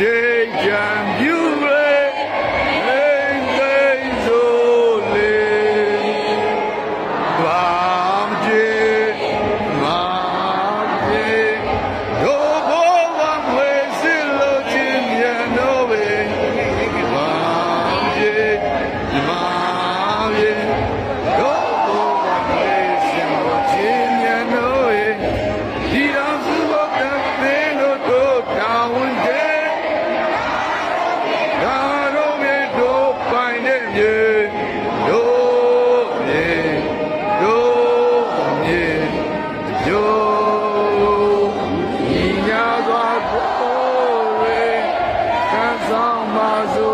ဒေကြံပြုလေမိန်သိဆိုလေဘာ são mais